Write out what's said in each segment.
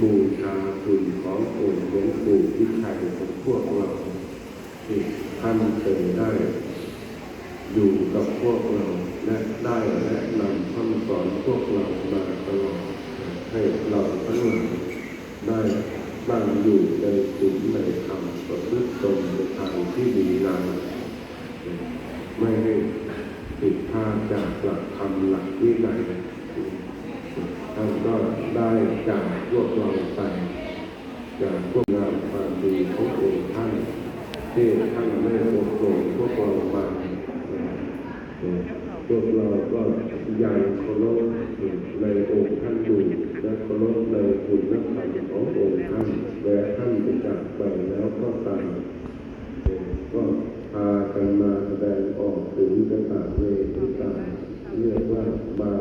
บูชาคุณขององค์หลวงปู่ที่ไทยของพวกเราที่ท่านเคยได้ อยู่กับพวกเราและได้แนะนำคำสอนพวกเรามาตลอดให้เราทั้งหลายได้ตั้งอยู่ในศีลในธรรมประพฤติตนในทางที่ดีงามไม่ให้ผิดพลาดจากหลักธรรมหลักวินัย ท่านก็ได้จากพวกเราไปจากพวกงามความดีขององค์ท่านที่ท่านไม่อบรมพวกเรามาพวกเราก็ยังเคารพในองค์ท่านอยู่และเคารพในคุณนักธรรมขององค์ท่านแม้ท่านจะจากไปแล้วก็ตามก็พากันมาแสดงออกถึงกระตาเวทิตาเรียกว่ามา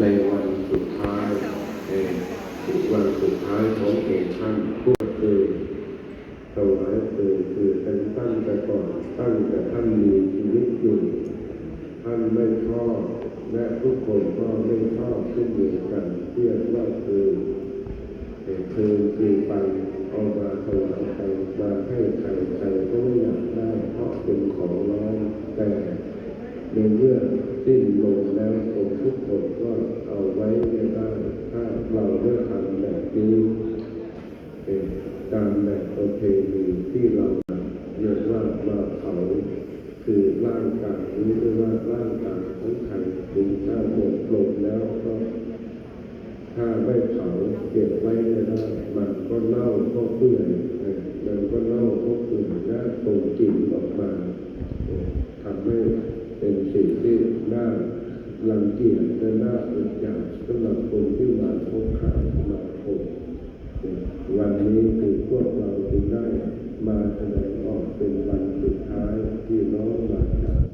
ในวันสุดท้ายเอ่อวันสุดท้ายขององค์ท่านพวกเอ่ยถวายคือคือเป็นตั้งแต่ก่อนตั้งแต่ท่านมีชีวิตอยู่ ท่านไม่ชอบและทุกคนก็ไม่ชอบเช่นเดียวกันเรียกว่าคือคือคือไปเอามาถวายใครมาให้ใครใครก็ไม่อยากได้เพราะเป็นของร้อนแต่ในเมื่อง สิ้นลงแล้วคนทุกคนก็เอาไว้ไม่ได้ถ้าเราได้ทำแบบนี้เป็นตามแบบประเพณีที่เราเรียกว่ามาเผาคือร่างกายนี้เรียกว่าร่างกายของใครถึงถ้าหมดลมแล้วก็ถ้าไม่เผาเก็บไว้ไม่ได้มันก็เน่าก็เปื่อยมันก็เน่าก็เปื่อยและส่งกลิ่นออกมาเออทำให้เป็นสิ่งที่น่า รังเกียจและน่าอึดอัดสำหรับคนที่มาพบข่าวมาพบวันนี้คือพวกเราจึงได้มาแสดงออกเป็นวันสุดท้ายที่น้องมาจาก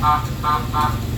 Ah, ah, ah.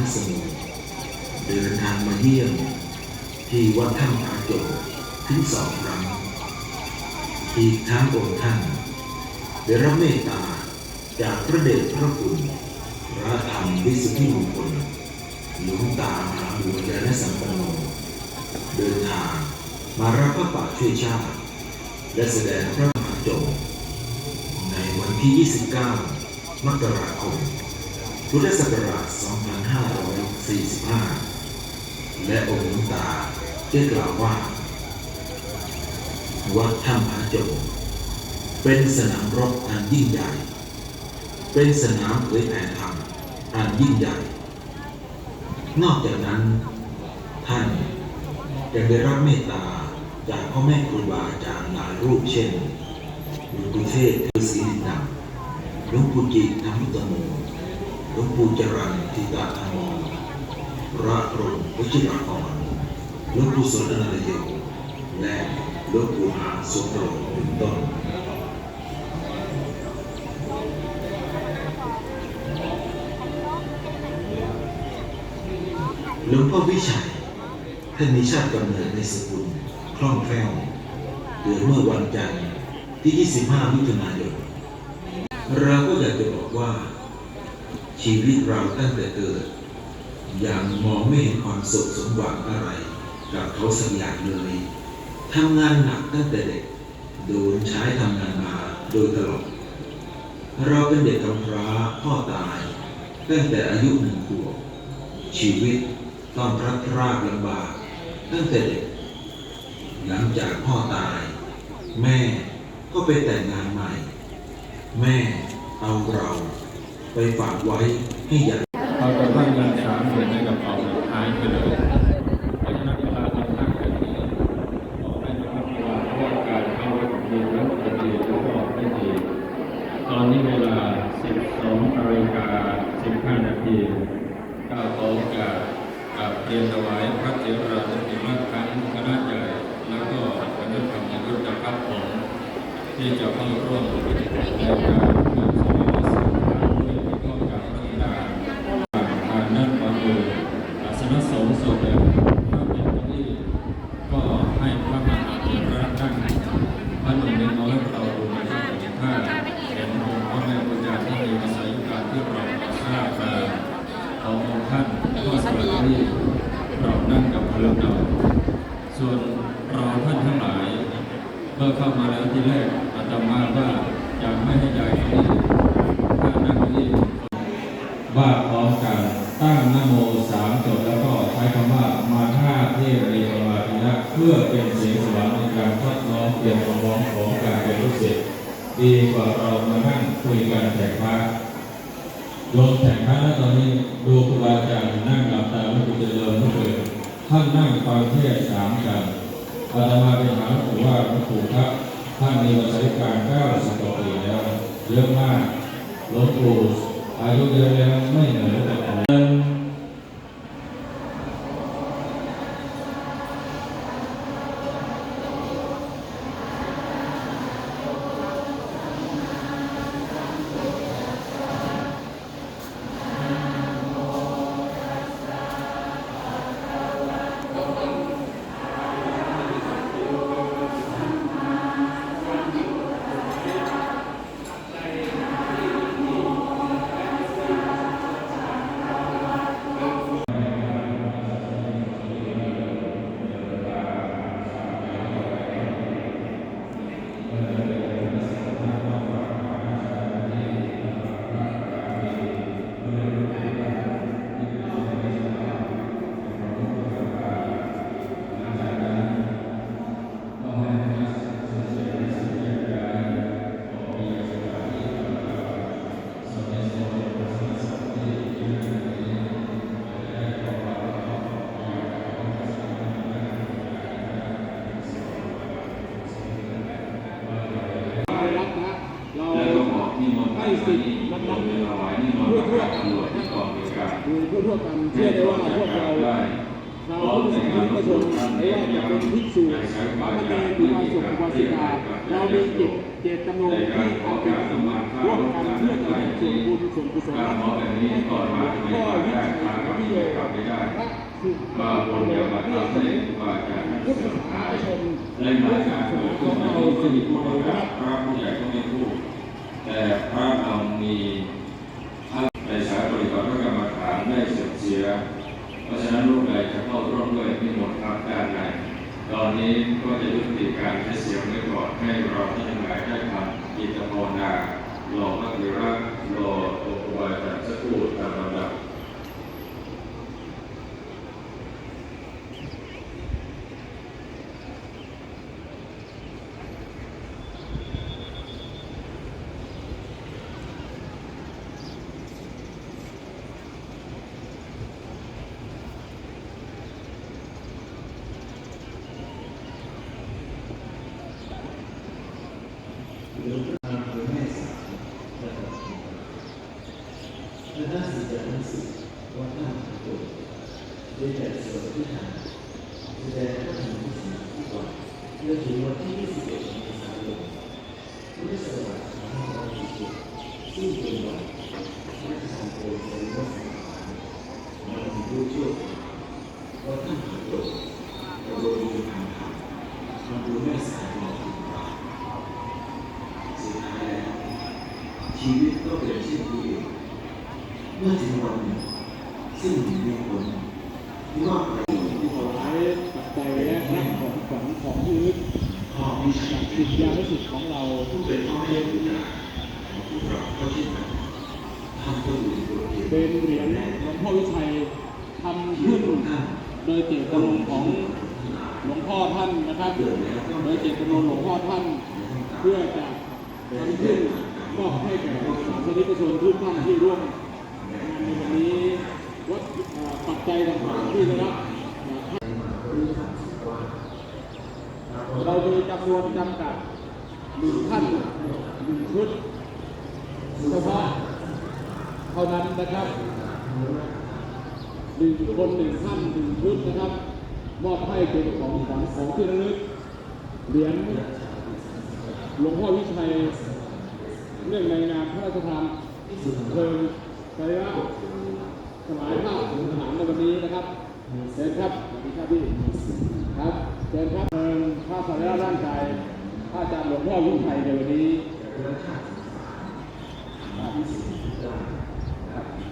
ชอบฐานสมุทรเดินทางมาเยี่ยมที่วัดถ้ำผาโจกถึงสองครั้งอีกทั้งองค์ท่านได้รับเมตตาจากพระเดชพระคุณพระธรรมวิสุทธิมงคลหลวงตามหาบุญญาณสัมปันโนเดินทางมารับพระป่าช่วยชาติ และแสดงพระมหาโจในวันที่ 29 มกราคม พุทธศักราช 2545 และองค์หลวงตาได้กล่าวว่า วัดถ้ำผาโจงเป็นสนามรบอันยิ่งใหญ่ เป็นสนามเผยแผ่ธรรมอันยิ่งใหญ่ นอกจากนั้น ท่านยังได้รับเมตตาจากพ่อแม่ครูบาอาจารย์หลายรูปเช่นหลวงปู่เทศฤาษีลินดำหลวงปู่จิตธรรมุตโม หลวงปู่จรันทิตาธรรมพระพรหมวชิรกรหลวงปู่สนนันตโยและหลวงปู่หาสมโรเป็นต้นหลวงพ่อวิชัยท่านมีชาติกำเนิดในสกุลคล่องแคล่วเกิดเมื่อวันจันทร์ที่ 25 มิถุนายน เราก็อยากจะบอกว่า ชีวิตเราตั้งแต่เกิดยังมองไม่เห็นความสุขสมหวังอะไร กับเขาสักอย่างเลยทำงานหนักตั้งแต่เด็กโดนใช้ทำงานมาโดยตลอดเราเป็นเด็กกำพร้าพ่อตายตั้งแต่อายุหนึ่งขวบชีวิตต้องพลัดพรากลำบากตั้งแต่เด็ก หลังจากพ่อตาย แม่ก็ไปแต่งงานใหม่ แม่เอาเรา ไปฝากไว้ให้ยัญ่เราจะตั้งเงินสามเหรียญในกระเป๋าหายไปเลยาะฉะนั้นเวลาเรับบนี้ข้ระมัดเรื่อรัดดีแล้วจะดีแล้กไม่ดี ตอนนี้เวลา 12นาฬิกา15นาทีก้าวโต๊ะจากกับเรียนถวายพระเจ้าราชสีมาครั้ณะใหญ่แล้วก็คณะกรรมการรุ่นจักรพรรดิที่จะเข้าร่วมในการ ท่าเทเรวาทินะเพื่อเป็นเสียงสวรรค์ในการทดลองเปลี่ยนความร้องของการเป็นลูกศิษย์ดีกว่าเรามานั่งคุยกันแต่พระโยมแต่งพระแล้วตอนนี้ดูครูบาอาจารย์นั่งหลับตาไม่คุยเจริญไม่เคยท่านนั่งฟังเทศสามกันอาตมาไปหาหลวงปู่ว่าหลวงปู่ครับท่านมีประสบการณ์90กว่าปีแล้วเยอะมากหลวงปู่อายุเยอะแล้วไม่เหนื่อยแต่ วสิกาเรามีจิตเจตจำนงที่เอาจจะร่วมกันเพื่อจะเป็นส่วนบุญส่วนกุศลถ้าหมอแบบนี้ก่อนมาทำไมก็ก่อวิได้จัยวิโยพระคือว่าคนเดียวมาเพื่อทำจะให้เป็นครูบาอาจารย์พุทธศาสนิกชนเล่นรายการเกิดขึ้นมาที่สนิทผู้ประกาศพระผู้ใหญ่ก็ไม่พูดแต่พระเรามีท่านในสายปฏิบัติพระกรรมฐานได้เสื่อมเสีย เพราะฉะนั้นลูกใดจะเข้าร่วมด้วยมีหมดครับด้านใน ตอนนี้ก็จะยุติการใช้เสียงไว้ก่อนให้เราท่านทั้งหลายได้ทำกิจภาวนาหล่อพระธิระรอตัวครูอาจารย์สักครู่ตามลำดับ และด้านสิ่งจากหนังสือว่าท่านทั้งตัวได้แต่สวดที่ทานแสดงว่าทำที่สิ่งที่ก่อนเมื่อถึงวันที่21เมษายนพุทธศักราช2567ซึ่งเป็นวันพระราชทานโปรดสมรสสังขารมันมีรู้ชั่วว่าท่านหายตัวแต่โดยมีทางผ่านมาดูแม่สายมองถึงว่าสุดท้ายแล้วชีวิตก็เป็นเช่นนี้เอง เมื่อถึงวันหนึ่งซึ่งมีคนที่ว่าไป ถวายปัจจัยและรับของขวัญของที่ระลึก พ่อวิชัย สิทธิยานุสิทธิ์ของเรา ผู้เป็นพ่อแม่ผู้ใหญ่ของพวกเราก็เช่นกันทำตัวอยู่ในบท เรียนเป็นเหรียญหลวงพ่อวิชัยทำขึ้นท่านโดยเจตจำนงของหลวงพ่อท่านนะครับ โดยเจตจำนงหลวงพ่อท่านเพื่อจะทำขึ้นมอบให้แก่สาธารนิกชนทุกท่านที่ร่วมงานในวันนี้วัดเอ่อปัจจัยต่างๆที่ได้รับเรามีจำนวนจำกัดหนึ่งท่านหนึ่งชุดเฉพาะ เท่านั้นนะครับหนึ่งคนหนึ่งท่านหนึ่งชุดนะครับ มอบให้เป็นของขวัญของที่ระลึกเหรียญหลวงพ่อวิชัยเนื่องในงานพระราชทานเพลิงไตรระสลายภาพสถานในวันนี้นะครับเชิญครับสวัสดีครับพี่ครับเชิญครับเพลิงภาพสรีรร่างกายพระอาจารย์หลวงพ่อวิชัยในวันนี้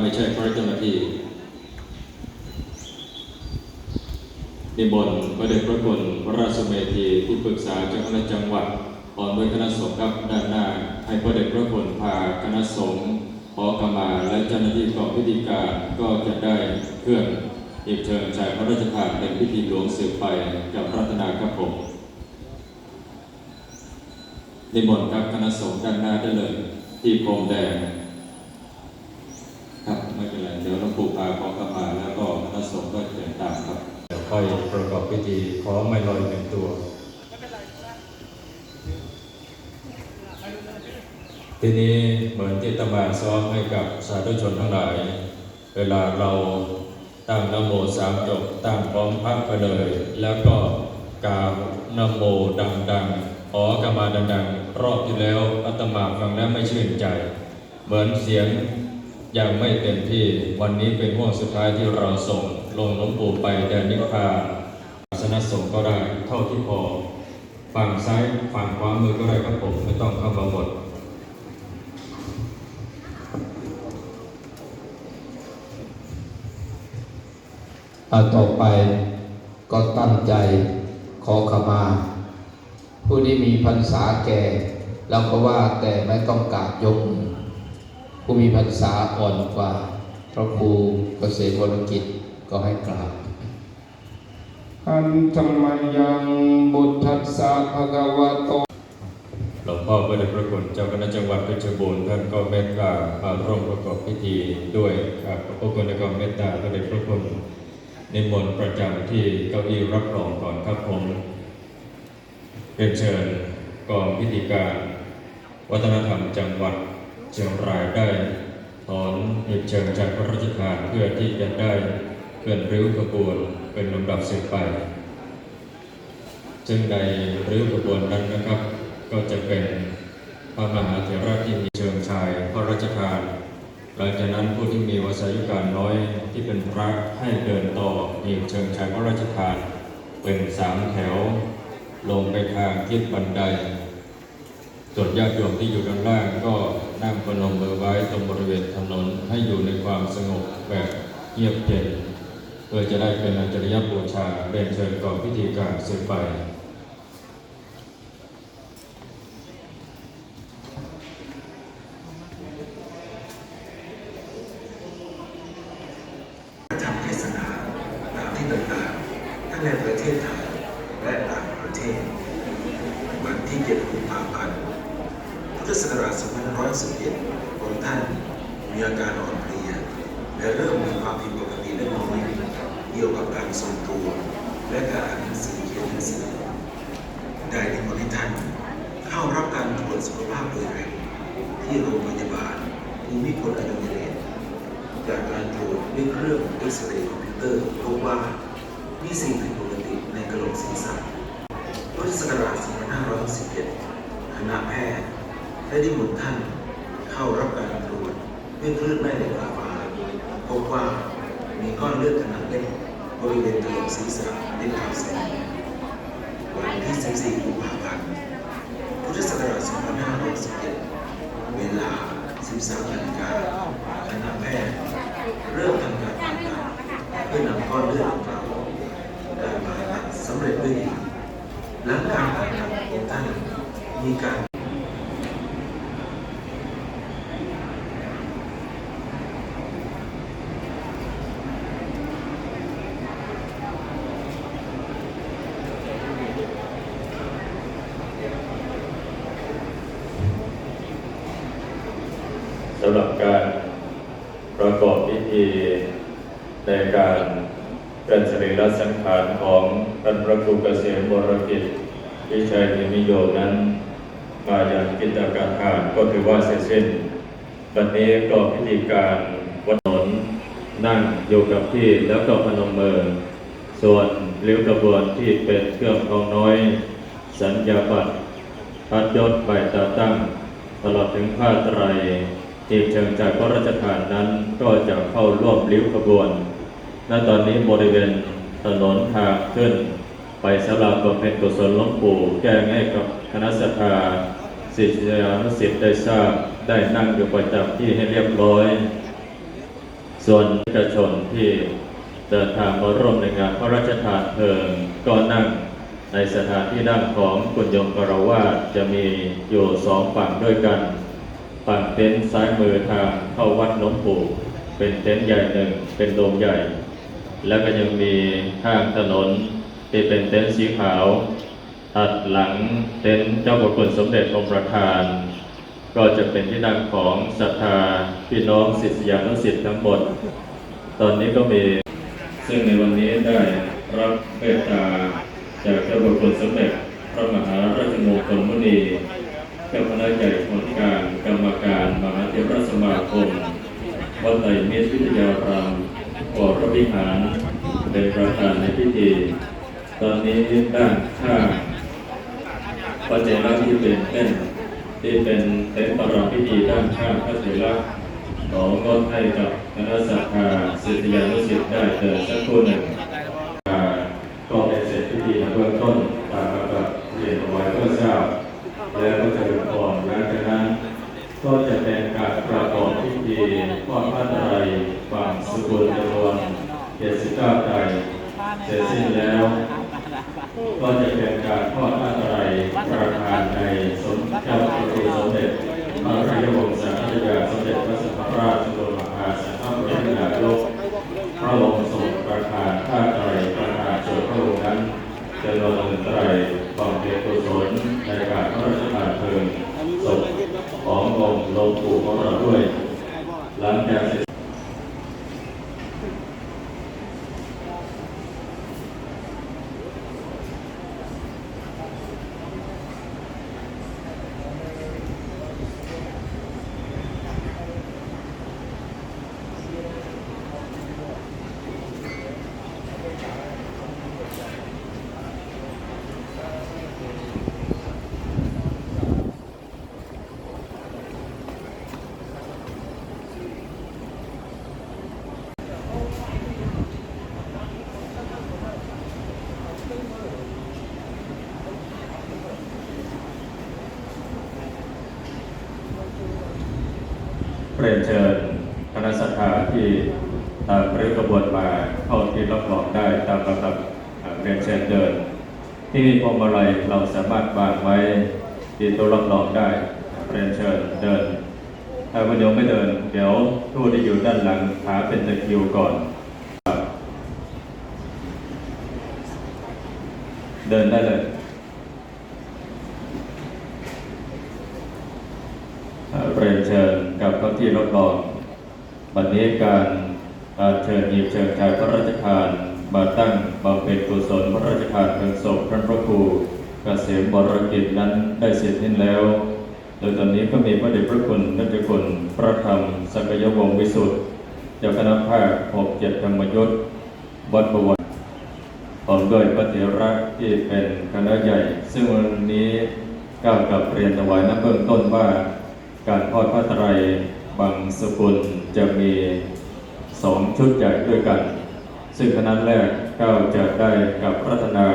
ไม่ใช่พระเจ้าหน้าที่นิมนพระเดชพระคุณพระราชเมธีที่ปรึกษาเจ้าคณะจังหวัดพร้อมด้วยคณะสงฆ์ครับด้านหน้า ให้พระเดชพระคุณพาคณะสงฆ์ขอขมาและเจ้าหน้าที่กองพิธีการก็จะได้เคลื่อนอีกเชิญชายพระราชทานเป็นพิธีหลวงสืบไปกับรัตนาครับผมนิมนต์ครับคณะสงฆ์ด้านหน้าได้เลย ที่พรมแดง ครับไม่เป็นไรเดี๋ยวหลวงปู่พาขอขมาแล้วก็คณะสงฆ์ก็เดินตามครับ่อยประกอบพิธีขอไม่ลอยเป็นตัวทีนี้เหมือนที่ตมาซ้อมให้กับสาธุชนทั้งหลาย เวลาเราตั้งนโมสามจบตั้งพร้อมพักไปเลย แล้วก็กล่าวนโมดังๆขอกรรมาดังๆ รอบที่แล้วอาตมาฟังแล้วไม่ชื่นใจ เหมือนเสียงยังไม่เต็มที่วันนี้เป็นห่วงสุดท้ายที่เราส่ง ลงหลวงปู่ไปแดนนิพพานศาสนาสงฆ์ก็ได้เท่าที่พอฝั่งซ้ายฝั่งขวามือก็ได้ครับผมไม่ต้องเข้ามาหมดอาต่อไปก็ตั้งใจขอขมา ผู้ที่มีพรรษาแก่เราก็ว่าแต่ไม่ต้องกราบยกมือผู้มีพรรษาอ่อนกว่า พระครูเกษมวรกิจ ก็ให้กราบอันธรรมยังบุตทัสสะภะคะวะโตหลวงพ่อพระเดชพระคุณเจ้าคณะจังหวัดเพชรบูรณ์ท่านก็เมตตามาร่วมประกอบพิธีด้วยครับพระคุณและก็เมตตาพระเดชพระคุณนิมนต์ประจำที่เก้าอี้รับรองก่อนครับผมเรียนเชิญกองพิธีการ วัฒนธรรมจังหวัดเชียงรายได้ถอนหยิบเชิญจากพระราชทานเพื่อที่จะได้เค ลื่อนริ้วขบวนเป็นลำดับสืบไป ซึ่งในริ้วขบวนนั้นนะครับ ก็จะเป็นพระมหาเถระที่มีเชิงชายพระราชทาน หลังจากนั้นผู้ที่มีวสายุการน้อยที่เป็นพระให้เดินต่อมีเชิงชายพระราชทานเป็นสามแถว ลงไปทางทิศบันไดส่วนญาติโยมที่อยู่ด้านล่างก็นั่งพนมมือไว้ตรงบริเวณถนนให้อยู่ในความสงบแบบเงียบเย็น เพื่อจะได้เป็นอัจฉริยบูชาเรียนเชิญก่อนพิธีการสืบไป ประจำเทศนาตามที่ต่างๆทั้งในประเทศไทยและต่างประเทศ วันที่7กุมภาพันธ์พุทธศักราช2511ของท่านมีอาการอ่อนเพลีย และเริ่มมีความผิดปกติเล็กน้อยเกี่ยวกับการทรงตัว และการอ่านหนังสือเขียนหนังสือ ได้ในคนให้ท่านเข้ารับการตรวจสุขภาพโดยเร็ว ที่โรงพยาบาลภูมิพลอดุลยเดชจากการตรวจด้วยเครื่องเอ็กซเรย์คอมพิวเตอร์พบว่ามีสิ่งผิดปกติในกระโหลกศีรษะพุทธศักราช2511คณะแพทย์ได้นิมนท่านเข้ารับการตรวจด้วยคลื่นแม่เหล็กไฟฟ้าพบว่ามีก้อนเลือดขนาดเล็กบริเวณกระโหลกศีรษะได้ข่าวแสงวันที่ 14กุมภาพันธ์พุทธศักราช2511 เวลา 13นาฬิกาคณะแพทย์เริ่มทำการผ่าตัดเพื่อนำก้อนเลือดออกมาการผ่าตัดสำเร็จด้วยดีหลังการผ่าตัดของท่านมีการ หรับการประกอบพิธีในการเป็นสรีรสังขารของท่านพระครูเกษมบรกิจวิชัยนิโยนั้น มาอย่างกิจการทานก็ถือว่าเสร็จสิ้นวันนี้ก็พิธีการวัดถนนนั่งอยู่กับที่แล้วก็พนมมือ ส่วนริ้วกระบวนที่เป็นเครื่องทองน้อย สัญญาบัตรพัดยศใบตาตั้ง ตลอดถึงผ้าไตร ที่เชิงจากพระราชทานนั้นก็จะเข้าร่วมริ้วขบวน ณ ตอนนี้บริเวณถนนทางขึ้น ไปสลาบำเพ็ญกุศลหลวงปู่แก้งให้กับคณะสัตยาศิษยานุศิษย์ได้ทราบได้นั่งอยู่ประจำที่ให้เรียบร้อย ส่วนประชาชนที่เดินทางมาร่วมในงานพระราชทานเพลิงก็นั่งในสถานที่นั่งของคุณยมกราวาสจะมีอยู่สองฝั่งด้วยกัน ฝั่งเต็นท์ซ้ายมือทางเข้าวัดหลวงปู่เป็นเต็นท์ใหญ่หนึ่งเป็นโดมใหญ่ แล้วก็ยังมีข้างถนนที่เป็นเต็นท์สีขาวถัดหลังเต็นท์เจ้าพระคุณสมเด็จองค์ประธาน ก็จะเป็นที่นั่งของศรัทธาพี่น้องศิษยานุศิษย์ทั้งหมด ตอนนี้ก็มีซึ่งในวันนี้ได้รับเมตตาจากเจ้าพระคุณสมเด็จพระมหาราชมงคลมุนี จ้าคณะใหญ่คนกลางกรรมการมหาเถรสมาคมวัดไตรมิตรวิทยารามวรวิหารเป็นประธานในพิธี ตอนนี้ด้านข้างพระเจระที่เป็นเต้นที่เป็นเต็นท์ประรำพิธีด้านข้างพระเถระขอก็ให้กับคณะสัตยาศิษยานุศิษย์ได้เดินสักครู่หนึ่ง อ่าก็เป็นเสร็จพิธีในเบื้องต้นตามกับเรียนเอาไว้เพื่อทราบแล้วก็จะเป็นก่อนหลังจากนั้น ก็จะเป็นการประกอบพิธีทอดผ้าไตรฝั่งสกุลจำนวน79ไตรเสร็จสิ้นแล้ว ก็จะเป็นการทอดผ้าไตรประธานในสมเจ้าพระคุณสมเด็จพระราชวงศ์สันตยาสมเด็จพระสังฆราชบรมมหาสังฆปรินายกพระองค์ทรงประทานผ้าไตรประทานส่วนพระองค์นั้นจำนวนหนึ่งไตรบำเพ็ญกุศลในการพระราชทานเพลิง ลงปู่ของเราด้วยหลังจากเสร็จ รียนเชิญคณะสัตยาที่ตามริ้วกระบวนมาเข้าที่รับรองได้ตามลำดับเรียนเชิญเดิน ที่พวงมาลัยเราสามารถวางไว้ที่โต๊ะรับรองได้เรียนเชิญเดิน ถ้าวันโยมไม่เดิน เดี๋ยวผู้ที่อยู่ด้านหลังหาเป็นตะคิวก่อน เดินได้เลย เอ่อเรียนเชิญกับ เข้าที่รับรองวันนี้การอ่อเชิญหยิบเชิญชายพระราชทานมาตั้งบำเพ็ญกุศลพระราชทานเพลิงศพท่านพระครูเกษมบรกิจนั้นได้เสร็จสิ้นแล้ว โดยตอนนี้ก็มีพระเดชพระคุณนเจ้าคุณพระธรรมสักยวงวิสุทธิ์เจ้าคณะภาคหกเจ็ดธรรมยุทธ์วัดประวัติพร้อมด้วยพระเถระที่เป็นคณะใหญ่ ซึ่งวันนี้ก้าวกับเรียนถวายน้ำเบื้องต้นว่า การทอดพระไตร บางสกุลจะมีสองชุดใหญ่ด้วยกัน ซึ่งคณะแรกก้าวจะได้กับรัตนา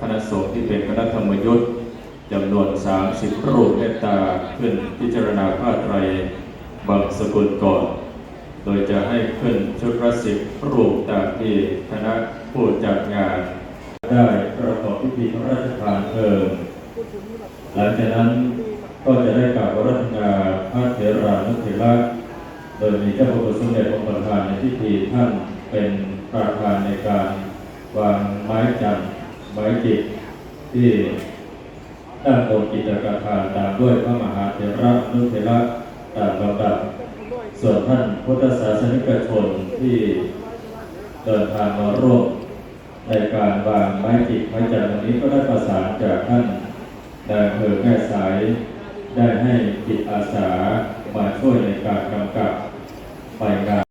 คณะสงฆ์ที่เป็นคณะธรรมยุทธ์จำนวน 30 รูปเมตตาขึ้นพิจารณาผ้าไตรบางสกุลก่อน โดยจะให้ขึ้นชุดละสิบรูปตามที่คณะผู้จัดงาน ได้ประกอบพิธีพระราชทานเพลิงหลังจากนั้น ก็จะได้กล่าวรัตนาพระเถรานุเถระโดยมีเจ้าพระคุณสมเด็จองค์ประธานในพิธีท่านเป็นประธานในการวางไม้จันทร์ไม้จิตที่ตั้งบนกิจกทานตามด้วยพระมหาเถระนุเถระตามลำดับส่วนท่านพุทธศาสนิกชนที่เดินทางมาร่วมในการวางไม้จิตไม้จันทร์วันนี้ก็ได้ประสานจากท่านนายอำเภอแม่สาย ได้ให้จิตอาสามาช่วยในการกำกับไปงาน